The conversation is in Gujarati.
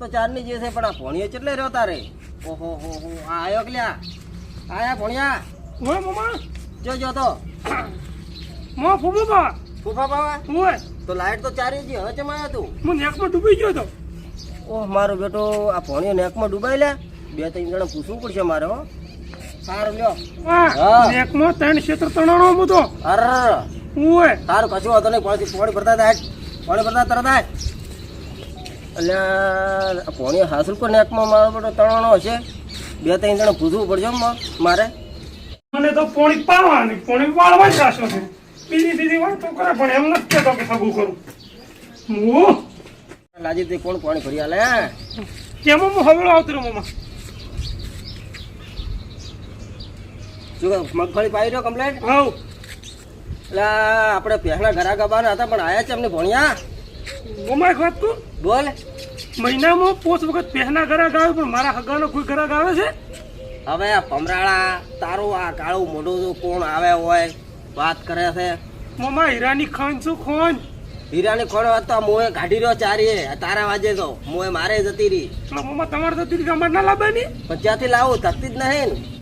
તો ચારની જે છે પણ આ ભોણિયો કેટલે રહ્યો તારે? ઓહો હો હો. આ આયો કલ્યા લ્યા? આયા ભોણિયા? ઓય મમા જો જો તો. મો ફૂફો બા ફૂફા બાવા? ઓય. તો લાઈટ તો ચારી જી હવે ચમ આયા તું. હું નેકમાં ડૂબી ગયો તો. ઓહ મારો બેટો આ ભોણિયો નેકમાં ડૂબાઈ લે. બે ત્રણ જણા પૂછવું પડશે મારે હો. સારું લ્યો. હા. નેકમાં ત્રણ ક્ષેત્ર તણાણો હું અરે ઓય. સારું કશું વાંધો નહીં પાણી ભરતા થાય પાણી ભરતા તરત થાય એટલે પોણી હાસલ પર નેકમાં મારો બધો તણાણો હશે. બે ત્રણ જણ પૂછવું પડશે મારે. મને તો પોણી પાવાની પોણી વાળવા જ રાખ્યો છે. બીજી બીજી વાત તો કરે પણ એમ નથી કહેતો કે સગું કરું. હું? લાજી તે કોણ પાણી ભરી આલે કેમ હું હવળો આવતો મમા? શું મગફળી પાઈ રહ્યો કમ્પ્લેટ હાઉ એટલે આપણે પહેલા ઘરા ગબાના હતા પણ આયા છે અમને ભણ્યા? એક વાત કહું? બોલ. મહિનામાં પોચ વખત પહેના ઘરા ગાવે પણ મારા હગાનો કોઈ ઘરા આવે છે? હવે આ ભમરાળા તારું આ કાળું મોઢું તો કોણ આવે હોય વાત કરે છે? મમા હીરાની ખાન શું ખોન હીરાની ખોણ વાત તો મોએ કાઢી રહ્યો ચારીએ તારા વાજે તો. મોએ મારે જતી રહી. મમા તમારે જતી રહી અમારે ના લાવવાની? પણ ત્યાંથી લાવું થતી જ નહીં